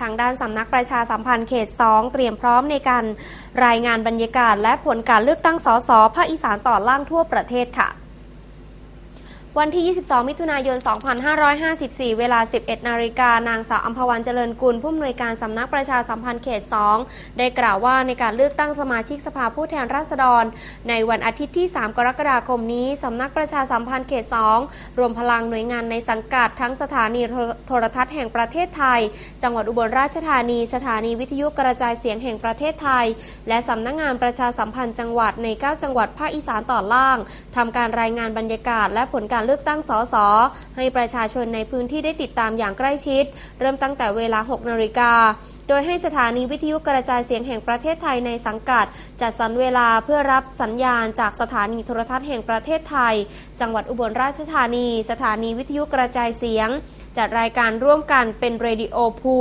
ทางด้านสำนักประชาสัมพันธ์เขต 2 เตรียมพร้อมในการรายงานบรรยากาศ และผลการเลือกตั้งสสภาคอีสานต่อล่างทั่วประเทศค่ะ วันที่ 22 มิถุนายน 2554 เวลา 11 นาฬิกา นางสาวอัมพวันเจริญกุล ผู้อำนวยการสำนักประชาสัมพันธ์เขต 2 ได้กล่าวว่าในการเลือกตั้งสมาชิกสภาผู้แทนราษฎร ในวันอาทิตย์ที่ 3 กรกฎาคมนี้ สำนักประชาสัมพันธ์เขต 2 รวมพลังหน่วยงานในสังกัดทั้งสถานีโทรทัศน์แห่งประเทศไทย จังหวัดอุบลราชธานี สถานีวิทยุกระจายเสียงแห่งประเทศไทย และสำนักงงานประชาสัมพันธ์จังหวัดใน 9 จังหวัดภาคอีสานตอนล่างทำการรายงานบรรยากาศและผลการเลือกตั้งสสให้ประชาชนในพื้นที่ได้ติดตามอย่างใกล้ชิด เริ่มตั้งแต่เวลา 6 นาฬิกา โดยให้สถานีวิทยุกระจายเสียงแห่งประเทศไทยในสังกัด จัดสรรเวลาเพื่อรับสัญญาณจากสถานีโทรทัศน์แห่งประเทศไทย จังหวัดอุบลราชธานี สถานีวิทยุกระจายเสียง จัดรายการร่วมกันเป็นเรดิโอพู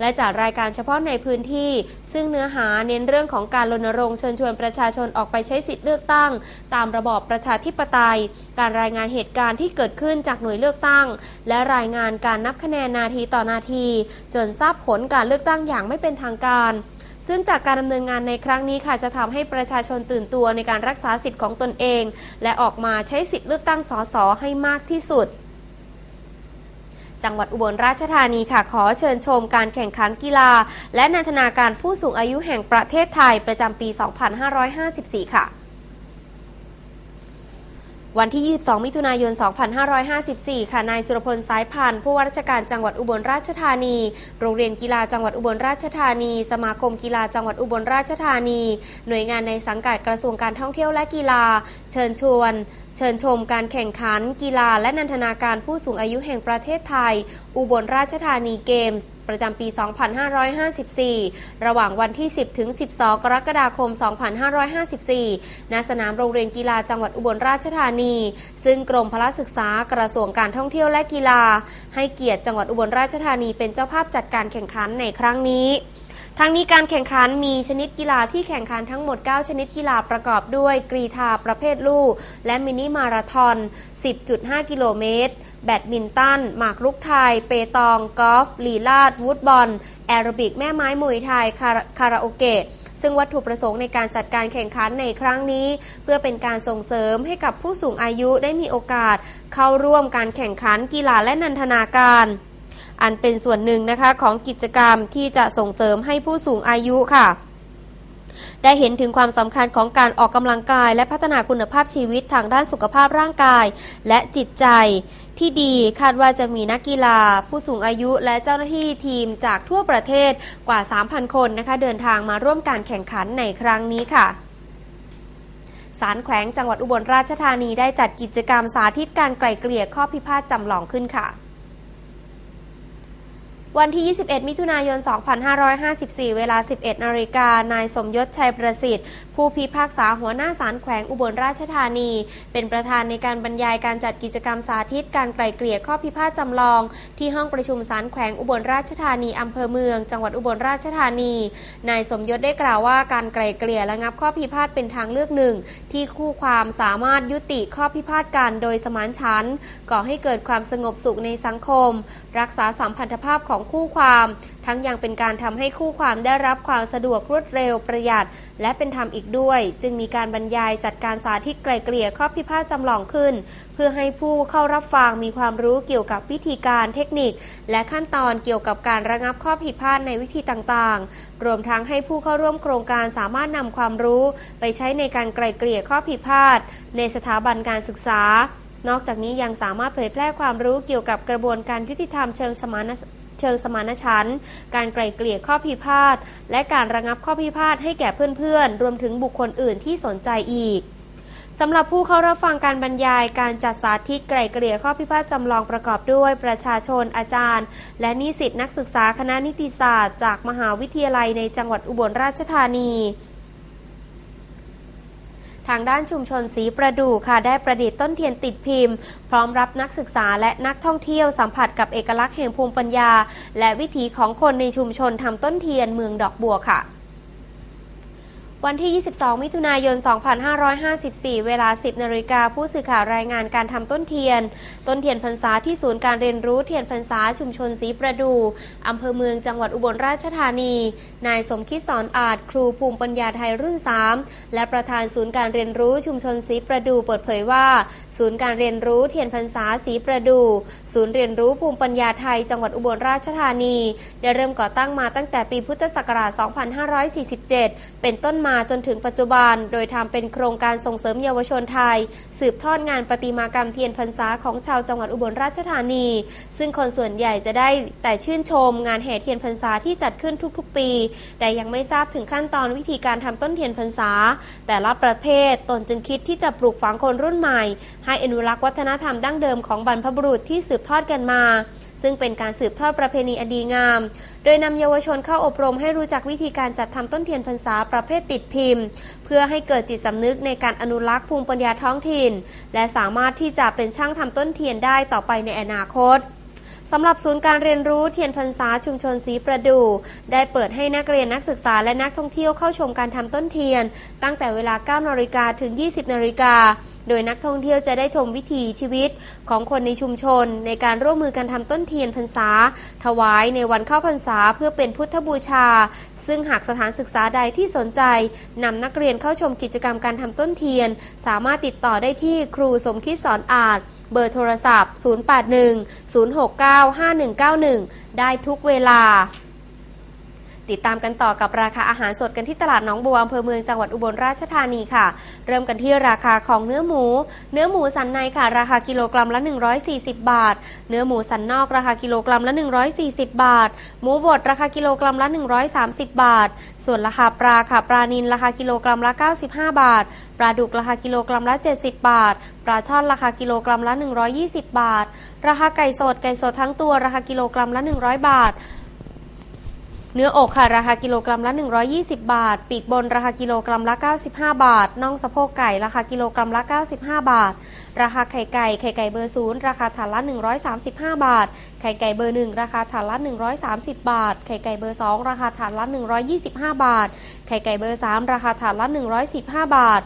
และจัดรายการเฉพาะในพื้นที่ ซึ่งเนื้อหาเน้นเรื่องของการรณรงค์เชิญชวนประชาชนออกไปใช้สิทธิเลือกตั้ง ตามระบอบประชาธิปไตย การรายงานเหตุการณ์ที่เกิดขึ้นจากหน่วยเลือกตั้ง และรายงานการนับคะแนนนาทีต่อนาที จนทราบผลการเลือกตั้งอย่างไม่เป็นทางการซึ่งจากการดำเนินงานในครั้งนี้ค่ะจะทำให้ประชาชนตื่นตัวในการรักษาสิทธิ์ของตนเอง และออกมาใช้สิทธิ์เลือกตั้งสสให้มากที่สุด จังหวัดอุบลราชธานีค่ะ ขอเชิญชมการแข่งขันกีฬา และนันทนาการผู้สูงอายุแห่งประเทศไทยประจำปี 2554 ค่ะวันที่ 22 มิถุนายน 2554 ค่ะ นายสุรพล สายพันธ์ ผู้ว่าราชการจังหวัดอุบลราชธานี โรงเรียนกีฬาจังหวัดอุบลราชธานี สมาคมกีฬาจังหวัดอุบลราชธานี หน่วยงานในสังกัดกระทรวงการท่องเที่ยวและกีฬา เชิญชวนเชิญชมการแข่งขัน กีฬาและนันทนาการผู้สูงอายุแห่งประเทศไทย อุบลราชธานีเกมส์ ประจำปี 2554 ระหว่างวันที่ 10 ถึง 12 กรกฎาคม 2554 ณ สนามโรงเรียนกีฬาจังหวัดอุบลราชธานี ซึ่งกรมพละศึกษากระทรวงการท่องเที่ยวและกีฬา ให้เกียรติจังหวัดอุบลราชธานีเป็นเจ้าภาพจัดการแข่งขันในครั้งนี้ ทั้งนี้การแข่งขันมีชนิดกีฬาที่แข่งขันทั้งหมด 9 ชนิดกีฬาประกอบด้วยกรีธาประเภทลู่และมินิมาราทอน 10.5 กิโลเมตร แบดมินตัน หมากรุกไทย เปตอง กอล์ฟ ลีลาด วูดบอล แอโรบิก แม่ไม้มวยไทย คาราโอเกะซึ่งวัตถุประสงค์ในการจัดการแข่งขันในครั้งนี้ เพื่อเป็นการส่งเสริมให้กับผู้สูงอายุได้มีโอกาส เข้าร่วมการแข่งขันกีฬาและนันทนาการ อันเป็นส่วนหนึ่งนะคะของกิจกรรมที่จะส่งเสริมให้ผู้สูงอายุค่ะ ได้เห็นถึงความสำคัญของการออกกำลังกาย และพัฒนาคุณภาพชีวิตทางด้านสุขภาพร่างกาย และจิตใจที่ดีคาดว่าจะมีนักกีฬา ผู้สูงอายุ และเจ้าหน้าที่ทีมจากทั่วประเทศกว่า 3,000 คนนะคะ เดินทางมาร่วมการแข่งขันในครั้งนี้ค่ะศาลแขวงจังหวัดอุบลราชธานีได้จัดกิจกรรมสาธิตการไกล่เกลี่ยข้อพิพาทจำลองขึ้นค่ะ วันที่ 21 มิถุนายน 2554 เวลา 11 นาฬิกา นายสมยศชัยประสิทธิ์ ผู้พิพากษาหัวหน้าศาลแขวงอุบลราชธานี เป็นประธานในการบรรยายการจัดกิจกรรมสาธิตการไกล่เกลี่ยข้อพิพาทจำลอง ที่ห้องประชุมศาลแขวงอุบลราชธานีอำเภอเมือง จังหวัดอุบลราชธานี นายสมยศได้กล่าวว่าการไกล่เกลี่ยและงับข้อพิพาทเป็นทางเลือกหนึ่ง ที่คู่ความสามารถยุติข้อพิพาทกันโดยสมานฉันท์ก่อให้เกิดความสงบสุขในสังคม รักษาสัมพันธภาพของคู่ความ ทั้งยังเป็นการทำให้คู่ความได้รับความสะดวกรวดเร็วประหยัด และเป็นธรรมอีกด้วย จึงมีการบรรยายจัดการสาธิตไกลเกลี่ยข้อพิพาทจำลองขึ้น เพื่อให้ผู้เข้ารับฟังมีความรู้เกี่ยวกับวิธีการเทคนิค และขั้นตอนเกี่ยวกับการระงับข้อผิดพลาดในวิธีต่างๆ รวมทั้งให้ผู้เข้าร่วมโครงการสามารถนำความรู้ ไปใช้ในการไกลเกลี่ยข้อผิดพลาด ในสถาบันการศึกษา นอกจากนี้ยังสามารถเผยแพร่ความรู้เกี่ยวกับกระบวนการยุติธรรมเชิงสมานเชิงสมานฉันท์การไกล่เกลี่ยข้อพิพาทและการระงับข้อพิพาทให้แก่เพื่อนๆ รวมถึงบุคคลอื่นที่สนใจอีกสำหรับผู้เข้ารับฟังการบรรยายการจัดสาธิตไกล่เกลี่ยข้อพิพาทจำลองประกอบด้วยประชาชนอาจารย์ และนิสิตนักศึกษาคณะนิติศาสตร์ จากมหาวิทยาลัยในจังหวัดอุบลราชธานี ทางด้านชุมชนสีประดู่ค่ะ ได้ประดิษฐ์ต้นเทียนติดพิมพ์ พร้อมรับนักศึกษาและนักท่องเที่ยวสัมผัสกับเอกลักษณ์แห่งภูมิปัญญา และวิถีของคนในชุมชนทำต้นเทียนเมืองดอกบัวค่ะ วันที่ 22 มิถุนายน 2554 เวลา 10 นาฬิกาผู้สื่อข่าวรายงานการทำต้นเทียน ต้นเทียนพรรษาที่ศูนย์การเรียนรู้เทียนพรรษาชุมชนศรีประดูอำเภอเมืองจังหวัดอุบลราชธานี นายสมคิดสอนอาจครูภูมิปัญญาไทยรุ่น 3 และประธานศูนย์การเรียนรู้ชุมชนศรีประดูเปิดเผยว่า ศูนย์การเรียนรู้เทียนพรรษาศรีประดู ศูนย์เรียนรู้ภูมิปัญญาไทยจังหวัดอุบลราชธานี ได้เริ่มก่อตั้งมาตั้งแต่ปีพุทธศักราช 2547 เป็นต้นมาจนถึงปัจจุบัน โดยทำเป็นโครงการส่งเสริมเยาวชนไทย สืบทอดงานประติมากรรมเทียนพรรษาของชาวจังหวัดอุบลราชธานี ซึ่งคนส่วนใหญ่จะได้แต่ชื่นชมงานแห่เทียนพรรษาที่จัดขึ้นทุกๆ ปี แต่ยังไม่ทราบถึงขั้นตอนวิธีการทำต้นเทียนพรรษา แต่ละประเภทตนจึงคิดที่จะปลูกฝังคนรุ่นใหม่ ให้อนุรักษ์วัฒนธรรมดั้งเดิมของบรรพบุรุษที่สืบทอดกันมา ซึ่งเป็นการสืบทอดประเพณีอดีงาม โดยนำเยาวชนเข้าอบรมให้รู้จักวิธีการจัดทำต้นเทียนพรรษาประเภทติดพิมพ์ เพื่อให้เกิดจิตสำนึกในการอนุรักษ์ภูมิปัญญาท้องถิ่น และสามารถที่จะเป็นช่างทำต้นเทียนได้ต่อไปในอนาคตสำหรับศูนย์การเรียนรู้เทียนพรรษาชุมชนศรีประดู ได้เปิดให้นักเรียนนักศึกษาและนักท่องเที่ยวเข้าชมการทำต้นเทียน ตั้งแต่เวลา 9นาฬิกาถึง 20นาฬิกา โดยนักท่องเที่ยวจะได้ชมวิถีชีวิตของคนในชุมชน ในการร่วมมือกันทำต้นเทียนพรรษา ถวายในวันเข้าพรรษาเพื่อเป็นพุทธบูชา ซึ่งหากสถานศึกษาใดที่สนใจนำนักเรียนเข้าชมกิจกรรมการทำต้นเทียน สามารถติดต่อได้ที่ครูสมคิดสอนอาจเบอร์โทรศัพท์ 081-069-5191 ได้ทุกเวลา ติดตามกันต่อกับราคาอาหารสดกันที่ตลาดหนองบัวอำเภอเมืองจังหวัดอุบลราชธานีค่ะ เริ่มกันที่ราคาของเนื้อหมู เนื้อหมูสันในค่ะ ราคากิโลกรัมละ 140 บาท เนื้อหมูสันนอกราคากิโลกรัมละ 140 บาท หมูบดราคากิโลกรัมละ 130 บาท ส่วนราคาปลาค่ะปลานินราคากิโลกรัมละ 95 บาทปลาดุกราคากิโลกรัมละ 70 บาท ปลาช่อนราคากิโลกรัมละ 120 บาท ราคาไก่สดไก่สดทั้งตัวราคากิโลกรัมละ 100 บาท เนื้ออกค่ะ ราคากิโลกรัมละ 120 บาท ปีกบนราคากิโลกรัมละ 95 บาท น่องสะโพกไก่ ราคากิโลกรัมละ 95 บาท ราคาไข่ไก่ ไข่ไก่เบอร์ศูนย์ราคาถาดละ 135 บาท ไข่ไก่เบอร์หนึ่งราคาถาดละ 130 บาท ไข่ไก่เบอร์สองราคาถาดละ 125 บาท ไข่ไก่เบอร์สามราคาถาดละ 115 บาท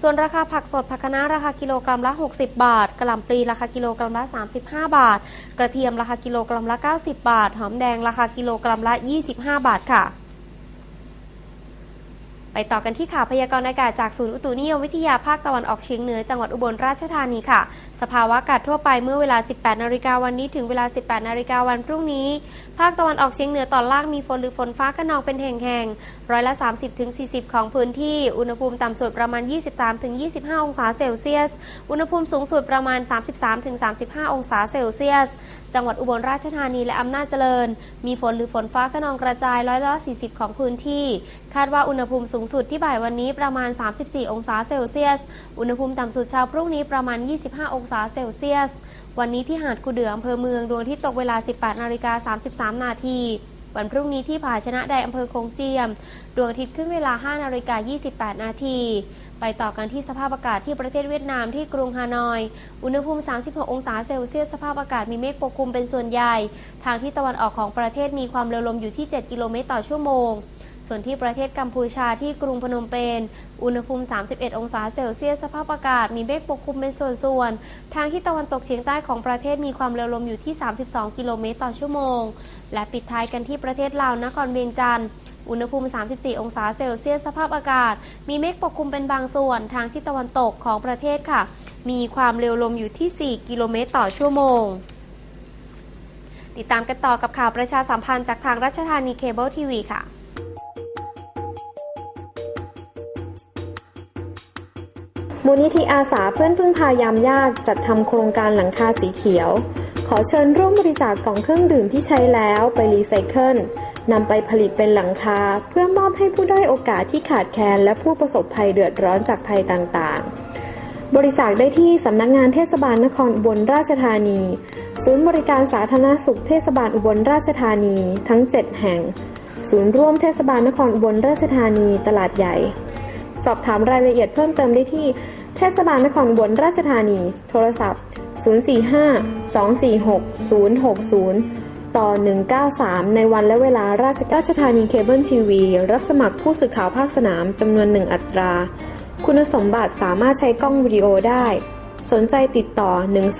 ส่วนราคาผักสดผักคะน้าราคากิโลกรัมละ 60 บาทกระหล่ำปลีราคากิโลกรัมละ 35 บาท กระเทียมราคากิโลกรัมละ 90 บาท หอมแดงราคากิโลกรัมละ 25 บาทค่ะ ไปต่อกันที่ข่าวพยากรณ์อากาศจากศูนย์อุตุนิยมวิทยาภาคตะวันออกเฉียงเหนือจังหวัดอุบลราชธานีค่ะ สภาวะอากาศทั่วไปเมื่อเวลา 18 นาฬิกาวันนี้ถึงเวลา 18 นาฬิกาวันพรุ่งนี้ ภาคตะวันออกเฉียงเหนือตอนล่างมีฝนหรือฝนฟ้าขนองเป็นแห่งๆร้อยละ 30-40 ของพื้นที่ อุณหภูมิต่ำสุดประมาณ 23-25 องศาเซลเซียส อุณหภูมิสูงสุดประมาณ 33-35 องศาเซลเซียส จังหวัดอุบลราชธานีและอำนาจเจริญ มีฝนหรือฝนฟ้าขนองกระจายร้อยละ 40 ของพื้นที่ คาดว่าอุณหภูมิสูงสุดที่บ่ายวันนี้ประมาณ 34 องศาเซลเซียส อุณหภูมิต่ำสุดเช้าพรุ่งนี้ประมาณ 25 องศาเซลเซียส วันนี้ที่หาดคูเดืออำเภอเมืองดวงที่ตกเวลา 18นาฬิกา33 นาทีวันพรุ่งนี้ที่ผาชนะใดอำเภอโคงเจียม ดวงอาทิตย์ขึ้นเวลา 5 นาฬิกา 28 นาที ไปต่อกันที่สภาพอากาศที่ประเทศเวียดนามที่กรุงฮานอย อุณหภูมิ 36 องศาเซลเซียส สภาพอากาศมีเมฆปกคลุมเป็นส่วนใหญ่ ทางที่ตะวันออกของประเทศมีความเร็วลมอยู่ที่ 7 กิโลเมตรต่อชั่วโมง ส่วนที่ประเทศกัมพูชาที่กรุงพนมเปญอุณหภูมิ 31 องศาเซลเซียสสภาพอากาศมีเมฆปกคลุมเป็นส่วนๆ ทางที่ตะวันตกเฉียงใต้ของประเทศมีความเร็วลมอยู่ที่ 32 กิโลเมตรต่อชั่วโมง และปิดท้ายกันที่ประเทศลาวนครเวียงจันทร์อุณหภูมิ 34 องศาเซลเซียสสภาพอากาศ มีเมฆปกคลุมเป็นบางส่วน ทางที่ตะวันตกของประเทศค่ะ มีความเร็วลมอยู่ที่ 4 กิโลเมตรต่อชั่วโมงติดตามกันต่อกับข่าวประชาสัมพันธ์จากทางรัชธานีเคเบิลทีวีค่ะ มูลนิธิอาสาเพื่อนพึ่งพายามยากจัดทำโครงการหลังคาสีเขียว ขอเชิญร่วมบริจาคกล่องเครื่องดื่มที่ใช้แล้วไปรีไซเคิลนำไปผลิตเป็นหลังคา เพื่อมอบให้ผู้ด้อยโอกาสที่ขาดแคลนและผู้ประสบภัยเดือดร้อนจากภัยต่างๆ บริจาคได้ที่สำนักงานเทศบาลนครอุบลราชธานี ศูนย์บริการสาธารณสุขเทศบาลอุบลราชธานีทั้ง 7 แห่ง ศูนย์ร่วมเทศบาลนครอุบลราชธานีตลาดใหญ่ สอบถามรายละเอียดเพิ่มเติมได้ที่ เทศบาลนครอุบลราชธานี โทรศัพท์ 045 246 060ต่อ 193 ในวันและเวลาราชราชธานีเคเบิลทีวี รับสมัครผู้สื่อข่าวภาคสนามจำนวนหนึ่งอัตรา คุณสมบัติสามารถใช้กล้องวิดีโอได้ สนใจติดต่อ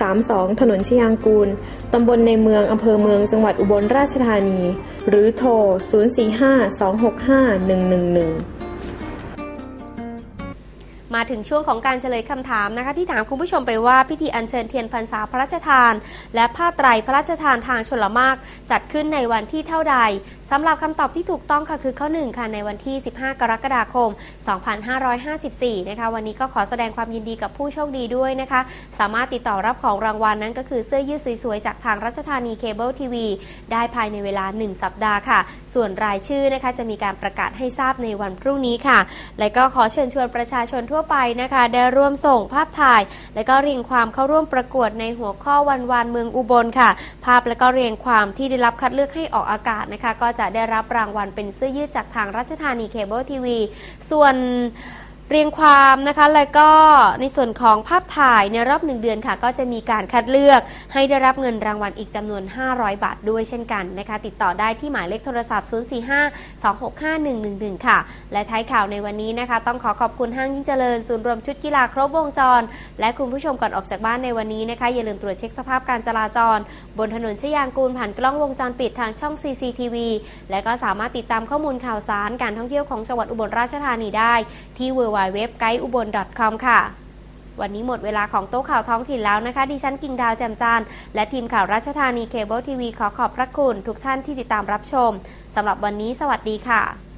132 ถนนชยางกูล ตำบลในเมืองอำเภอเมืองจังหวัดอุบลราชธานี หรือโทร 045 265 111 มาถึงช่วงของการเฉลยคำถามนะคะที่ถามคุณผู้ชมไปว่าพิธีอัญเชิญเทียนพรรษาพระราชทาน และผ้าไตรพระราชทานทางชลมารจัดขึ้นในวันที่เท่าใด สำหรับคำตอบที่ถูกต้องค่ะคือข้อ1ค่ะในวันที่ 15 กรกฎาคม 2554 นะคะ วันนี้ก็ขอแสดงความยินดีกับผู้โชคดีด้วยนะคะ สามารถติดต่อรับของรางวัลนั้นก็คือเสื้อยืดสวยๆ จากทางรัชธานีเคเบิลทีวีได้ภายในเวลา 1 สัปดาห์ค่ะ ส่วนรายชื่อนะคะจะมีการประกาศให้ทราบในวันพรุ่งนี้ค่ะ และก็ขอเชิญชวนประชาชนทั่วไปนะคะ ได้ร่วมส่งภาพถ่าย และก็เรียงความเข้าร่วมประกวดในหัวข้อวันวานเมืองอุบลค่ะ ภาพและก็เรียงความที่ได้รับคัดเลือกให้ออกอากาศนะคะ ก็จะจะได้รับรางวัลเป็นเสื้อยืดจากทางรัชธานีเคเบิลทีวี ส่วน เรียงความนะคะแล้วก็ในส่วนของภาพถ่ายในรอบหนึ่งเดือนค่ะ ก็จะมีการคัดเลือกให้ได้รับเงินรางวัลอีกจำนวน 500 บาทด้วยเช่นกันนะคะ ติดต่อได้ที่หมายเลขโทรศัพท์ 045-265-111 ค่ะ และท้ายข่าวในวันนี้นะคะ ต้องขอขอบคุณห้างยิ่งเจริญ ศูนย์รวมชุดกีฬาครบวงจร และคุณผู้ชมก่อนออกจากบ้านในวันนี้นะคะ อย่าลืมตรวจเช็คสภาพการจราจร บนถนนชยางกูลผ่านกล้องวงจรปิดทางช่อง CCTV และก็สามารถติดตามข้อมูลข่าวสารการท่องเที่ยวของจังหวัดอุบลราชธานีได้ที่ www g u i d e u b o l com ค่ะ วันนี้หมดเวลาของโต๊ะข่าวท้องถิ่นแล้วนะคะ ดิฉันกิ่งดาวแจ่มจานและทีมข่าวรัชธานีเคเบิลทีวีขอขอบพระคุณทุกท่านที่ติดตามรับชมสำหรับวันนี้สวัสดีค่ะ